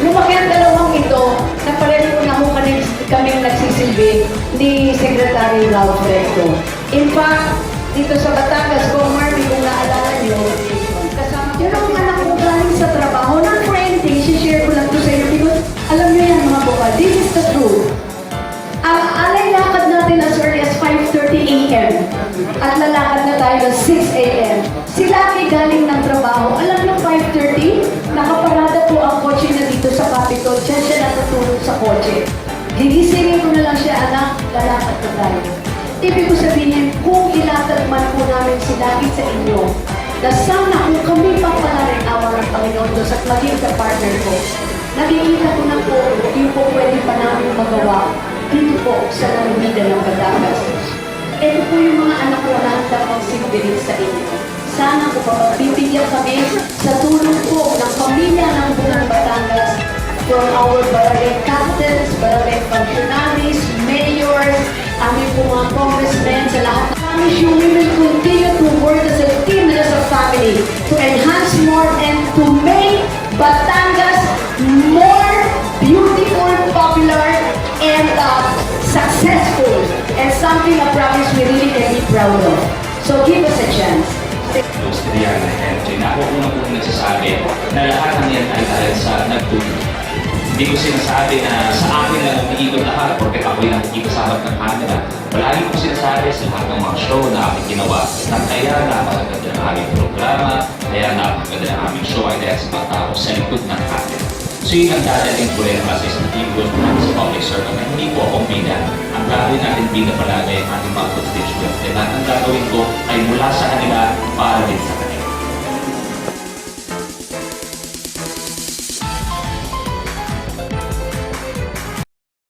lumaki ang dalawang ito na pareho na ho kami, kaming nagsisilbi ni Secretary Ralph Recto. In fact, dito sa Batangas, kung Marvin, kung naalala niyo, kasama yun ang anak ko galing sa trabaho. For anything, share ko lang to sa inyo because alam niyo yan mga bukal, this is the truth. Ang alay lakad natin as early as 5.30 a.m. At lalakad na tayo ng 6 a.m. Si Lucky galing ng trabaho. Alam niyo 5.30? Kotse. Gigisingin ko na lang siya, anak, lalakad na tayo. Ibig ko sabihin, kung ilatag man po namin si Lucky sa inyo, na sana kung kami pa pala rin awa ng Panginoon Diyos at maging sa partner ko, nakikita ko na po yung po pwede pa namin magawa dito po sa Laguna ng Batangas. Ito po yung mga anak ko na handa pang sigbirin sa inyo. Sana po pagbibigyan kami sa tulong po ng pamilya ng buong functionaries, mayors, aming po mga congressmen, sa lahat. Promise you, will continue to work as a team and as a family to enhance more and to make Batangas more beautiful, popular, and uh, successful. And something I promise we really can be proud of. So give us a chance. industriya ng energy na ako una po nagsasabi na lahat ng yan ay dahil sa nagtulong. Hindi ko sinasabi na sa akin lang umiikot lahat porque ako yung nakikita sa harap ng camera. Palagi ko sinasabi sa lahat ng mga show na aming ginawa na kaya napakaganda ng aming programa, kaya napakaganda ng aming show ay dahil sa mga tao sa likod ng camera. So yun ang dadating problema sa isang ko sa public servant na hindi po akong bida. Ang gagawin natin bida palagi ang ating mga constituent. At ang gagawin ko ay mula sa kanila para din sa kanila.